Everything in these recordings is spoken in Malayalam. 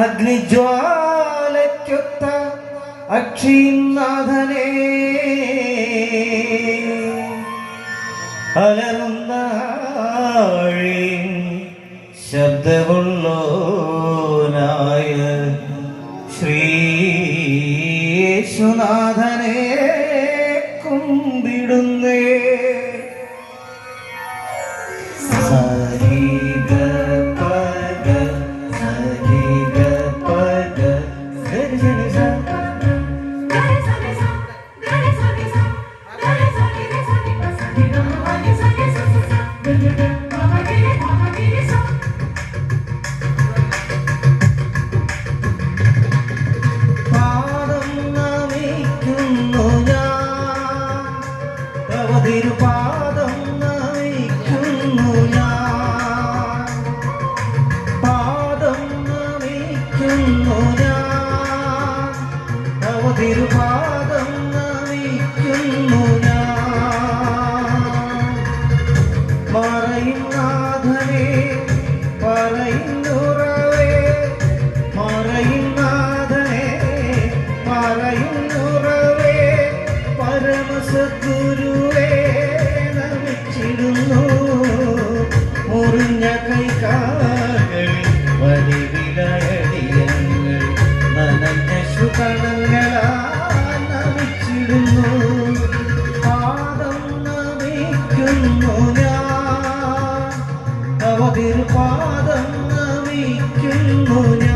അഗ്നിജ്വാലയ്ക്കൊത്ത അക്ഷീനാഥനെ അലറുന്ന ശബ്ദമുള്ളോനായ ശ്രീയേശുനാഥനെ കുമ്പിടുന്നേ. തിരുപാദം നമിക്കുന്നു മറയും നാഥനെ പറയുന്നുറവേ മറയും നാഥനെ പറയുന്നുറവേ പരമസദ്ഗുരുവേ നമിച്ചിടുന്നു. മുറിഞ്ഞ കൈകാകളിൽ വലിവിലയടിയങ്ങൾ നനഞ്ഞ ശുകണങ്ങൾ മരിക്കുന്നു ഞാൻ.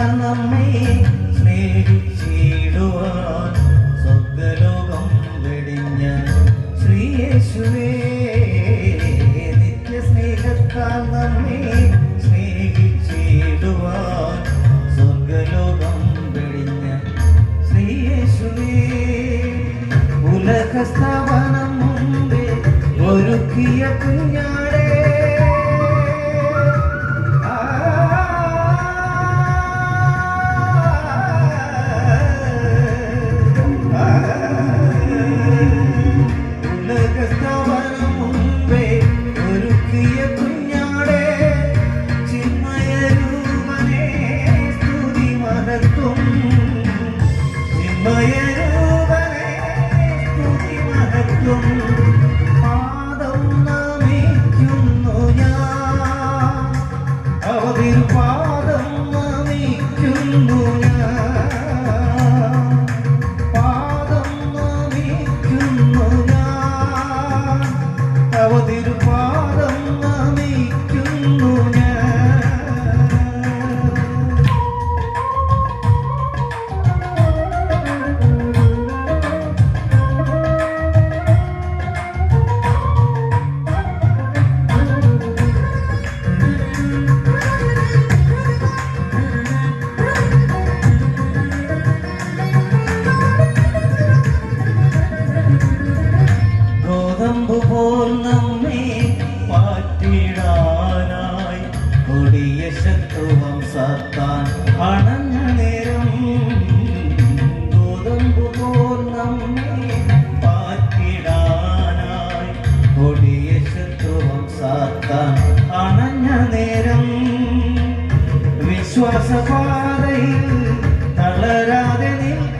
ഞാൻ നമ്മെ സ്നേഹിച്ചിടുവാൻ. വിശ്വാസപാതയിൽ തളരാതെ നിൽക്കും